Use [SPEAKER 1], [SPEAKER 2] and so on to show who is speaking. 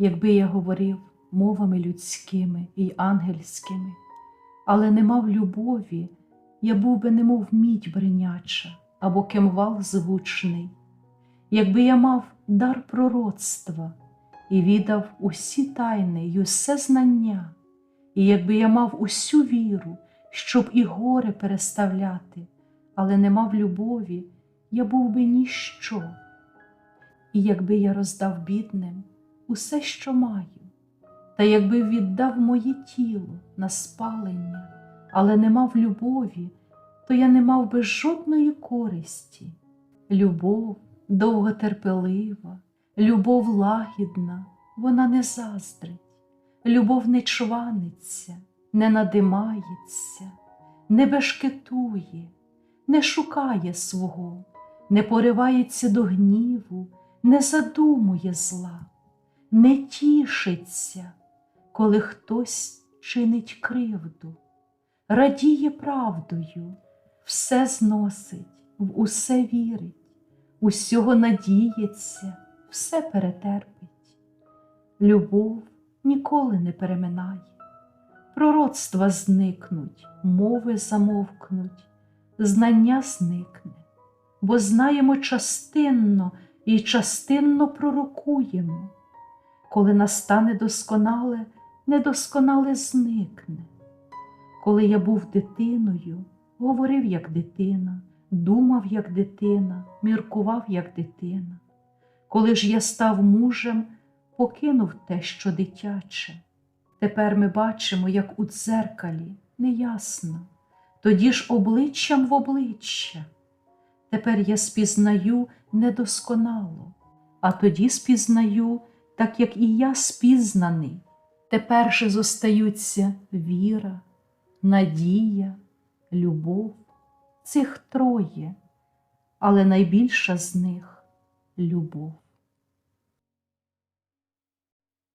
[SPEAKER 1] якби я говорив мовами людськими і ангельськими, але не мав любові, я був би немов мідь бриняча або кимвал звучний, якби я мав дар пророцтва і віддав усі тайни й усе знання, і якби я мав усю віру, щоб і горе переставляти, але не мав любові, я був би ніщо. І якби я роздав бідним усе, що маю, та якби віддав моє тіло на спалення, але не мав любові, то я не мав би жодної користі. Любов довготерпелива, любов лагідна, вона не заздрить, любов не чваниться, не надимається, не бешкетує, не шукає свого, не поривається до гніву, не задумує зла, не тішиться, коли хтось чинить кривду, радіє правдою, все зносить, в усе вірить, усього надіється, все перетерпить. Любов ніколи не переминає, пророцтва зникнуть, мови замовкнуть, знання зникне, бо знаємо частинно і частинно пророкуємо. Коли настане досконале, недосконале зникне. Коли я був дитиною, говорив як дитина, думав як дитина, міркував як дитина. Коли ж я став мужем, покинув те, що дитяче. Тепер ми бачимо, як у дзеркалі, неясно, тоді ж обличчям в обличчя. Тепер я спізнаю недосконало, а тоді спізнаю, так як і я спізнаний. Тепер же зостаються віра, надія, любов, цих троє, але найбільша з них любов.